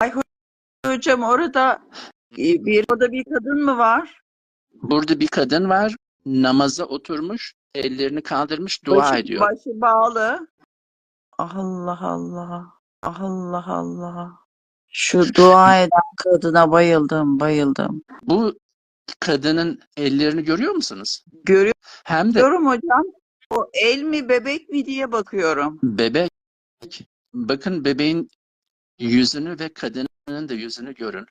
Ay hocam orada bir orada bir kadın mı var? Burada bir kadın var, namaza oturmuş, ellerini kaldırmış, dua başı, ediyor. Başı bağlı. Allah Allah. Allah Allah. Şu dua eden kadına bayıldım, bayıldım. Bu kadının ellerini görüyor musunuz? Görüyorum Hem de hocam. O el mi bebek mi diye bakıyorum. bebek. Bakın bebeğin yüzünü ve kadının da yüzünü görün.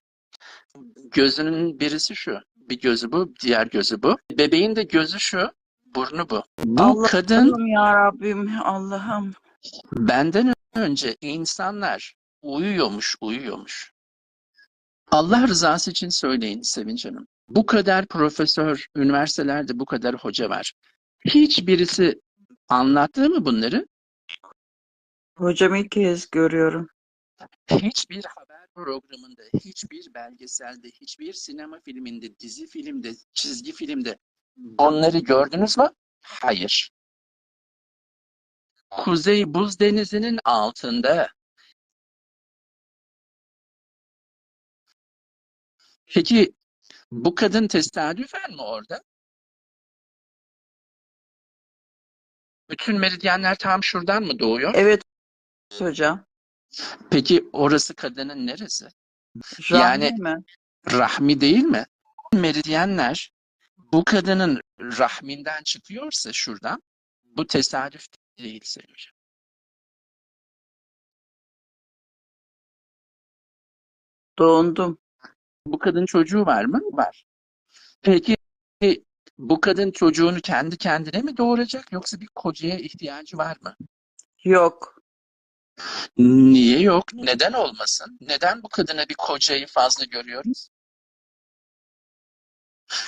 Gözünün birisi şu. Bir gözü bu, diğer gözü bu. Bebeğin de gözü şu, burnu bu. Bu Allah'ım kadın ya Rabbim Allah'ım. benden önce insanlar uyuyormuş, uyuyormuş. Allah rızası için söyleyin Sevinç Hanım. Bu kadar profesör, üniversitelerde bu kadar hoca var. Hiçbirisi anlattı mı bunları? Hocam ilk kez görüyorum. Hiçbir haber programında, hiçbir belgeselde, hiçbir sinema filminde, dizi filmde, çizgi filmde onları gördünüz mü? Hayır. Kuzey Buz Denizi'nin altında. Peki bu kadın tesadüfen mi orada? Bütün meridyenler tam şuradan mı doğuyor? Evet hocam. Peki orası kadının neresi? Rahmi Yani- mi? Rahmi değil mi? Meridyenler bu kadının rahminden çıkıyorsa şuradan bu tesadüf değil Hocam. Dondum. Bu kadın çocuğu var mı? Var. Peki bu kadın çocuğunu kendi kendine mi doğuracak yoksa bir kocaya ihtiyacı var mı? Yok. Niye yok? Neden olmasın? Neden bu kadına bir kocayı fazla görüyoruz?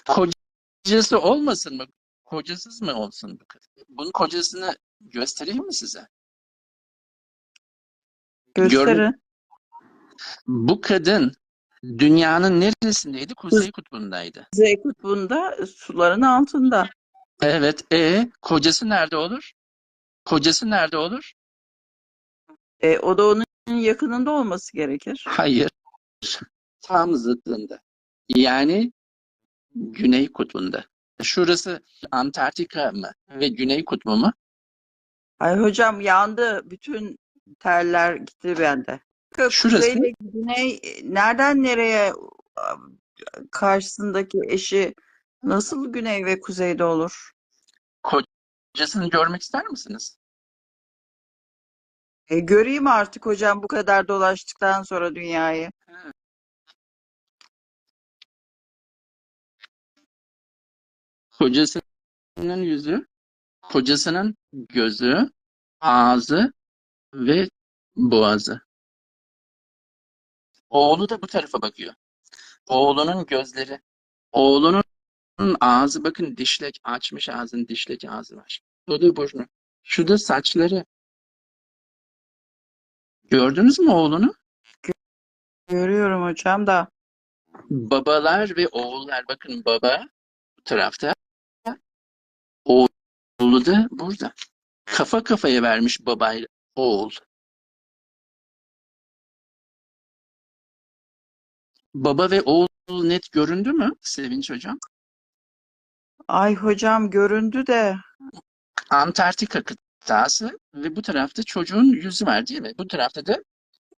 Kocası olmasın mı? Kocasız mı olsun bu kadın? Bunun kocasını göstereyim mi size? Gösterin. Bu kadın dünyanın neresindeydi? Kuzey kutbundaydı. Kuzey kutbunda suların altında. Evet. E kocası nerede olur? Kocası nerede olur? E, o da onun yakınında olması gerekir. Hayır. Tam zıttında. Yani Güney kutbunda. Şurası Antarktika mı ve Güney kutbu mu? Ay hocam yandı. Bütün teller gitti bende. Şurası. Kuzeyle güney nereden nereye karşısındaki eşi nasıl güney ve kuzeyde olur? Kocasını görmek ister misiniz? E, göreyim artık hocam bu kadar dolaştıktan sonra dünyayı. Kocasının yüzü, kocasının gözü, ağzı ve boğazı. Oğlu da bu tarafa bakıyor. Oğlunun gözleri, oğlunun ağzı bakın dişlek açmış ağzını dişlek ağzı var. Bu da burnu. Şu da saçları. Gördünüz mü oğlunu? Görüyorum hocam da. Babalar ve oğullar bakın baba bu tarafta. Oğlu da burada. Kafa kafaya vermiş babayla oğul. Baba ve oğul net göründü mü Sevinç Hocam? Ay hocam göründü de. Antarktika kıtası ve bu tarafta çocuğun yüzü var değil mi? Bu tarafta da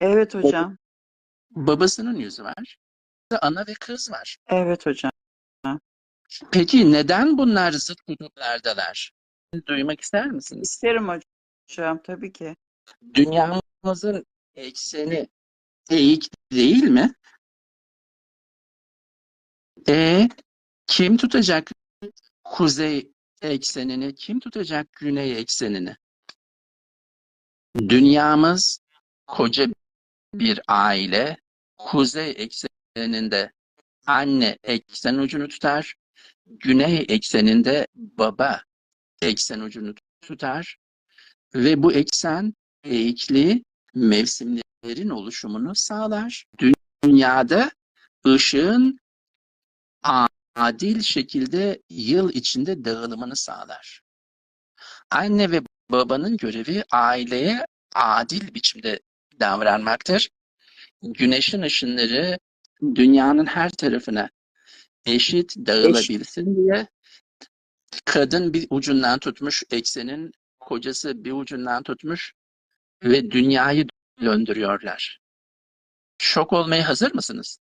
Evet hocam. babasının yüzü var. Ana ve kız var. Evet hocam. Peki neden bunlar zıt kutuplardalar? Duymak ister misiniz? İsterim hocam tabii ki. Dünyamızın ekseni eğik değil mi? E kim tutacak kuzey eksenini, kim tutacak güney eksenini? Dünyamız koca bir aile, kuzey ekseninde anne eksen ucunu tutar, güney ekseninde baba eksen ucunu tutar ve bu eksen eğikli mevsimlerin oluşumunu sağlar. Dünyada ışığın adil şekilde yıl içinde dağılımını sağlar. Anne ve babanın görevi aileye adil biçimde davranmaktır. güneşin ışınları dünyanın her tarafına eşit dağılabilsin diye kadın bir ucundan tutmuş eksenin kocası bir ucundan tutmuş ve dünyayı döndürüyorlar. Şok olmaya hazır mısınız?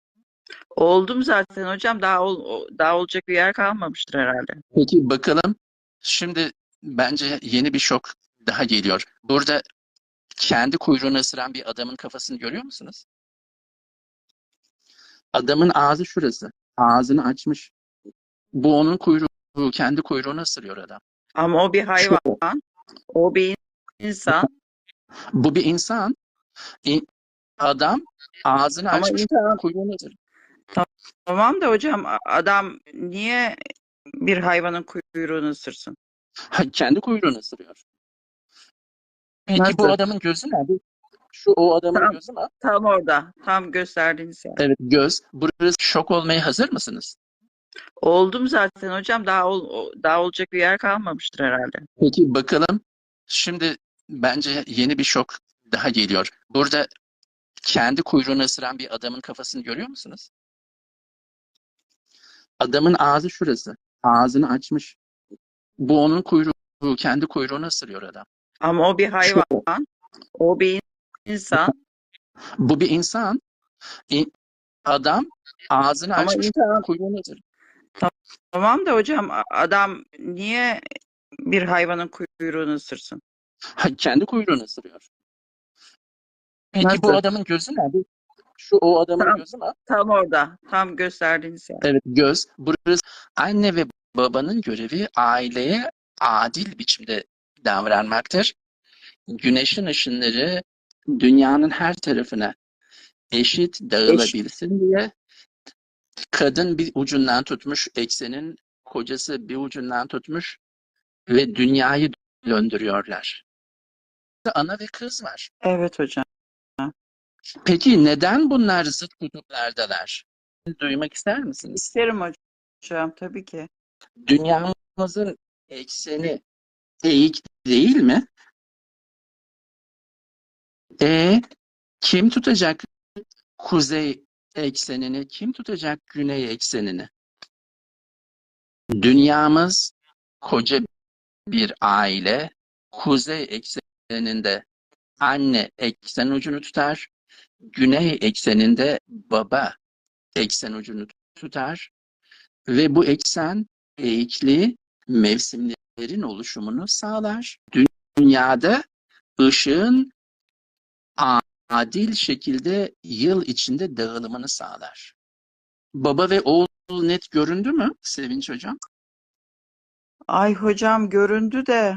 Oldum zaten hocam. Daha ol, daha olacak bir yer kalmamıştır herhalde. Peki bakalım. Şimdi bence yeni bir şok daha geliyor. Burada kendi kuyruğunu ısıran bir adamın kafasını görüyor musunuz? Adamın ağzı şurası. Ağzını açmış. Bu onun kuyruğu. Kendi kuyruğunu ısırıyor adam. Ama o bir hayvan. O bir insan. Bu bir insan. İn- Adam ağzını Ama açmış insan kuyruğunu ısırıyor. Tamam da hocam adam niye bir hayvanın kuyruğunu ısırsın? Ha, kendi kuyruğunu ısırıyor. Peki bu Nasıl? adamın gözü nerede? Şu o adamın Tam- gözü mü? Tam orada. Tam gösterdiğiniz yer. Evet göz. Burası şok olmaya hazır mısınız? Oldum zaten hocam. Daha ol, daha olacak bir yer kalmamıştır herhalde. Peki bakalım. Şimdi bence yeni bir şok daha geliyor. Burada kendi kuyruğunu ısıran bir adamın kafasını görüyor musunuz? Adamın ağzı şurası. Ağzını açmış. Bu onun kuyruğu. Kendi kuyruğunu ısırıyor adam. Ama o bir hayvan. O bir insan. Bu bir insan. İn- Adam ağzını Ama açmış insan kuyruğunu ısırıyor. tamam da hocam adam niye bir hayvanın kuyruğunu ısırsın? Ha, kendi kuyruğunu ısırıyor. Peki bu Nasıl? adamın gözü nerede? Şu o adamın Tam- gözü mü? Tam orada. Tam gösterdiğiniz yer. Evet göz. Burası anne ve babanın görevi aileye adil biçimde davranmaktır. Güneşin ışınları dünyanın her tarafına eşit dağılabilsin diye kadın bir ucundan tutmuş eksenin kocası bir ucundan tutmuş ve dünyayı döndürüyorlar. Ana ve kız var. Evet hocam. Peki neden bunlar zıt kutuplardalar? Duymak ister misiniz? İsterim hocam tabii ki. Dünyamızın ekseni eğik değil mi? E kim tutacak kuzey eksenini, kim tutacak güney eksenini? Dünyamız koca bir aile, kuzey ekseninde anne eksen ucunu tutar, güney ekseninde baba eksen ucunu tutar ve bu eksen eğikli mevsimlerin oluşumunu sağlar. Dünyada ışığın adil şekilde yıl içinde dağılımını sağlar. Baba ve oğul net göründü mü Sevinç Hocam? Ay hocam göründü de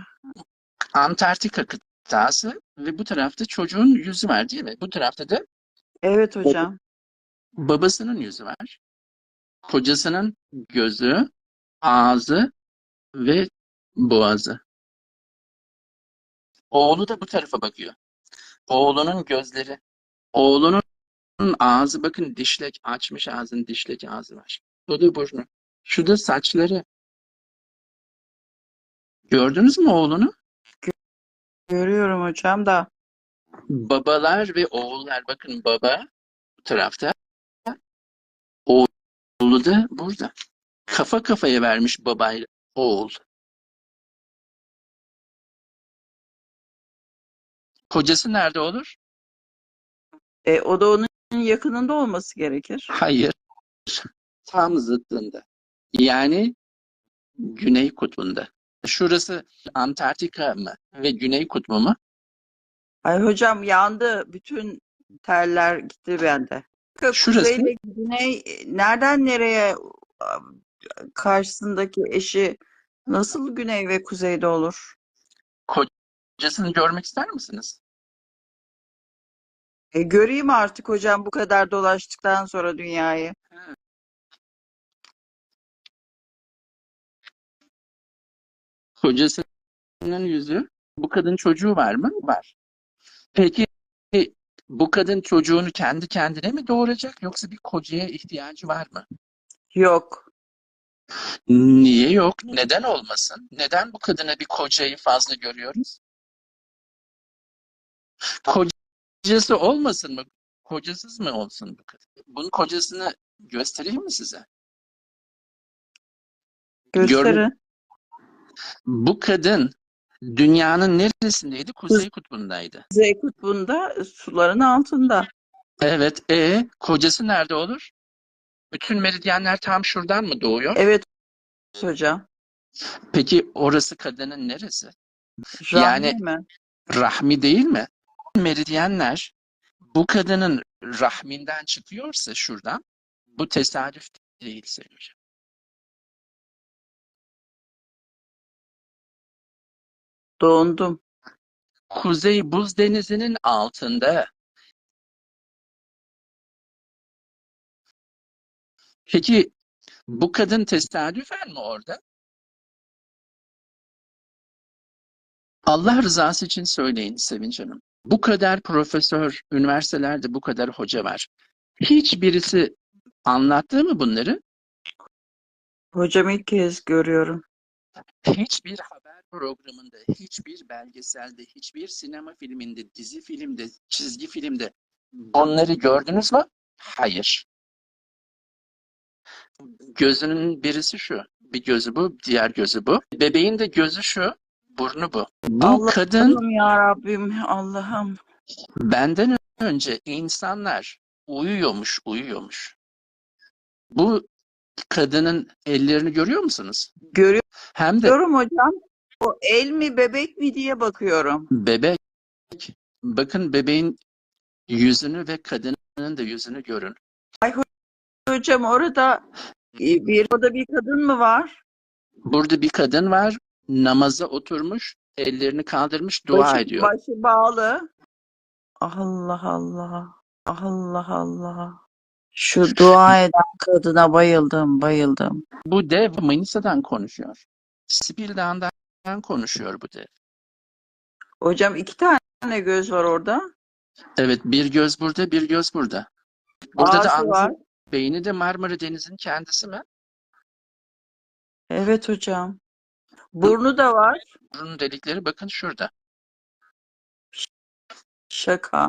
Antarktika kıtası ve bu tarafta çocuğun yüzü var değil mi? Bu tarafta da evet hocam. babasının yüzü var. Kocasının gözü, ağzı ve boğazı. Oğlu da bu tarafa bakıyor. Oğlunun gözleri, oğlunun ağzı bakın dişlek açmış ağzını dişlek ağzı var. Bu da burnu. Şu da saçları. Gördünüz mü oğlunu? Görüyorum hocam da Babalar ve oğullar bakın baba bu tarafta. Oğlu da burada. Kafa kafaya vermiş babayla oğul. Kocası nerede olur? e, o da onun yakınında olması gerekir. Hayır. Tam zıttında. Yani Güney Kutbu'nda. Şurası Antarktika mı ve Güney Kutbu mu? Ay hocam yandı. Bütün teller gitti bende. Şurası. Kuzeyle güney nereden nereye karşısındaki eşi nasıl güney ve kuzeyde olur? Kocasını görmek ister misiniz? E, göreyim artık hocam bu kadar dolaştıktan sonra dünyayı. Kocasının yüzü. Bu kadın çocuğu var mı? Var. Peki bu kadın çocuğunu kendi kendine mi doğuracak yoksa bir kocaya ihtiyacı var mı? Yok. Niye yok? Neden olmasın? Neden bu kadına bir kocayı fazla görüyoruz? Kocası olmasın mı? kocasız mı olsun bu kadın? Bunun kocasını göstereyim mi size? Gösterin. Bu kadın dünyanın neresindeydi? Kuzey kutbundaydı. Kuzey kutbunda suların altında. Evet, e kocası nerede olur? Bütün meridyenler tam şuradan mı doğuyor? Evet hocam. Peki orası kadının neresi? Rahmi Yani- mi? Rahmi değil mi? Meridyenler bu kadının rahminden çıkıyorsa şuradan bu tesadüf değil Sayın Dondum. Kuzey Buz Denizi'nin altında. Peki bu kadın tesadüfen mi orada? Allah rızası için söyleyin Sevinç Hanım. Bu kadar profesör, üniversitelerde bu kadar hoca var. Hiçbirisi anlattı mı bunları? Hocam ilk kez görüyorum. Hiçbir programında, hiçbir belgeselde, hiçbir sinema filminde, dizi filmde, çizgi filmde onları gördünüz mü? Hayır. Gözünün birisi şu. Bir gözü bu, diğer gözü bu. Bebeğin de gözü şu, burnu bu. Bu Allah'ım kadın ya Rabbim Allah'ım. benden önce insanlar uyuyormuş, uyuyormuş. Bu kadının ellerini görüyor musunuz? Görüyorum Hem de hocam. O el mi bebek mi diye bakıyorum. Bebek. Bakın bebeğin yüzünü ve kadının da yüzünü görün. Hocam orada bir orada bir kadın mı var? Burada bir kadın var, namaza oturmuş, ellerini kaldırmış, dua başı, ediyor. Başı bağlı. Allah Allah. Allah Allah. Şu dua eden kadına bayıldım, bayıldım. Bu dev Manisa'dan konuşuyor. Sipil Dağı'ndan konuşuyor bu dev. Hocam iki tane göz var orada. Evet, bir göz burada, bir göz burada. Burada da Ağzı ağzı, var. beyni de Marmara Denizi'nin kendisi mi? Evet hocam. Burnu da var. Burun delikleri bakın şurada. Şaka.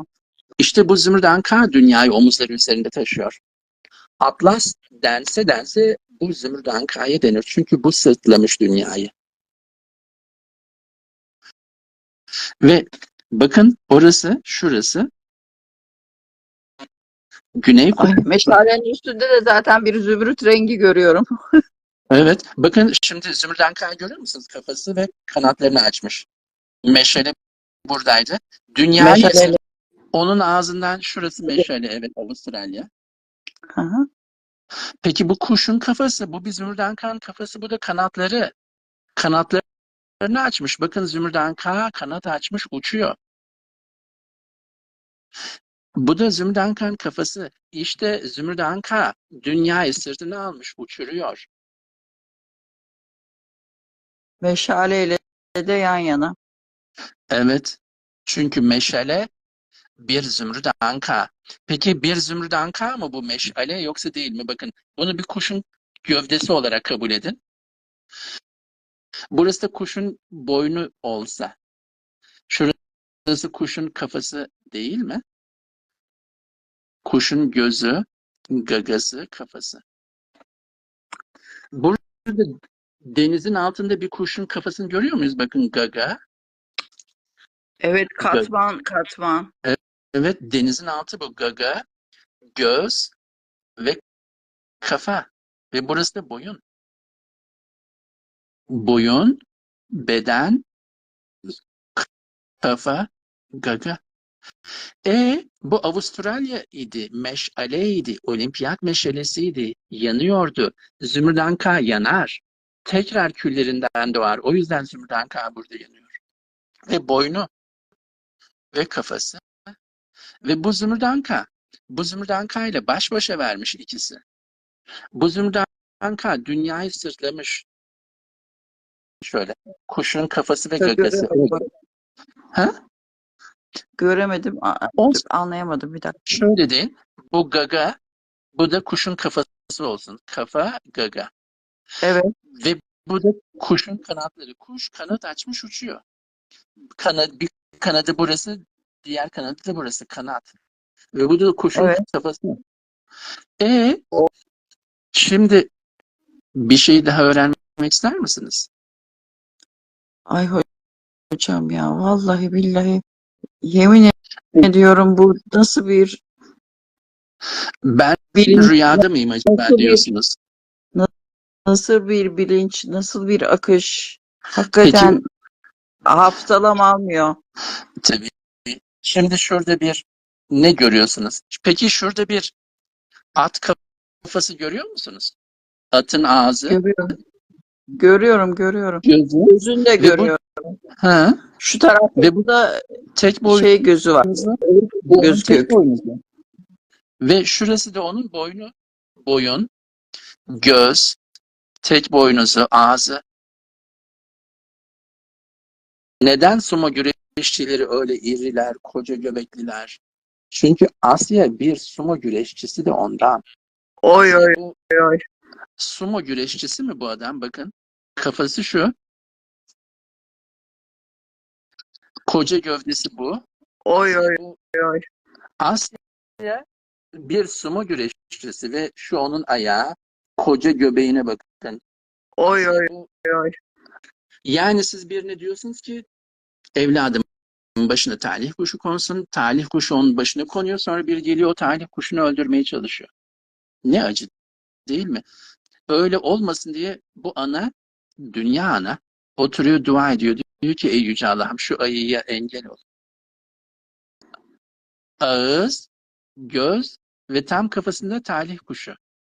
İşte bu Zümrüt Anka dünyayı omuzları üzerinde taşıyor. Atlas dense dense bu Zümrüt Anka'ya denir. Çünkü bu sırtlamış dünyayı. Ve bakın orası, şurası Güney Kutbu. meşalenin üstünde de zaten bir zümrüt rengi görüyorum. Evet, bakın şimdi Zümrüt Anka'yı görüyor musunuz? Kafası ve kanatlarını açmış. Meşale buradaydı. Dünyayı Meşaleli. onun ağzından şurası meşale, evet Avustralya. Hı. Peki bu kuşun kafası, bu bir zümrüdankanın kafası, bu da kanatları. Kanatlarını açmış. Bakın zümrüdanka kanat açmış, uçuyor. Bu da zümrüdankanın kafası. İşte zümrüdanka dünyayı sırtına almış, uçuruyor. Meşaleyle de yan yana. Evet. Çünkü meşale bir zümrüdanka. Peki bir zümrüdanka mı bu meşale yoksa değil mi? Bakın bunu bir kuşun gövdesi olarak kabul edin. Burası da kuşun boynu olsa. Şurası kuşun kafası değil mi? Kuşun gözü, gagası, kafası. Burada denizin altında bir kuşun kafasını görüyor muyuz? Bakın gaga. Evet katman katman. Evet denizin altı bu gaga, göz ve kafa. Ve burası da boyun. Boyun, beden, kafa, gaga. E bu Avustralya idi, meşaleydi, olimpiyat meşalesiydi, yanıyordu. Zümrüdanka yanar. Tekrar küllerinden doğar. O yüzden Zümrüdanka burada yanıyor. Ve boynu ve kafası ve bu Zümrüdanka. Bu Zümrüdanka ile baş başa vermiş ikisi. Bu Zümrüdanka dünyayı sırtlamış. Şöyle kuşun kafası ve gagası. Göremedim. Ha? Göremedim. a- Olsun. Anlayamadım bir dakika. Şöyle deyin. Bu gaga, bu da kuşun kafası olsun. Kafa, gaga. Evet. Ve bu da kuşun kanatları. Kuş kanat açmış uçuyor. Kanat, bir kanadı burası, diğer kanadı da burası kanat. Ve bu da kuşun Evet. kafası. E O- şimdi bir şey daha öğrenmek ister misiniz? Ay ho- hocam ya vallahi billahi yemin ediyorum bu nasıl bir Ben bilinç, rüyada mıyım acaba nasıl bir- diyorsunuz. nasıl bir bilinç, nasıl bir akış. Hakikaten hafsalam almıyor. Tabii. Şimdi şurada bir ne görüyorsunuz? Peki şurada bir at kafası görüyor musunuz? Atın ağzı, Görüyorum. Görüyorum, görüyorum. gözü. Gözünü de Ve bu- görüyorum. Ha. Şu tarafta Ve bu da tek boynu. şey gözü var. Bu gözüküyor. Ve şurası da onun boynu. Boyun, göz, tek boynuzu, ağzı. Neden sumo güreşçileri öyle iriler, koca göbekliler? Çünkü Asya bir sumo güreşçisi de ondan. Oy oy Bu oy. Sumo güreşçisi mi bu adam? Bakın. Kafası şu. Koca gövdesi bu. Oy oy Bu oy. Asya bir sumo güreşçisi ve şu onun ayağı. Koca göbeğine bakın. Oy oy Bu- oy. Yani siz birine diyorsunuz ki evladım başına talih kuşu konsun. Talih kuşu onun başına konuyor. Sonra bir geliyor o talih kuşunu öldürmeye çalışıyor. Ne acı değil mi? Öyle olmasın diye bu ana, dünya ana oturuyor dua ediyor. Diyor ki ey yüce Allah'ım şu ayıya engel ol. Ağız, göz ve tam kafasında talih kuşu.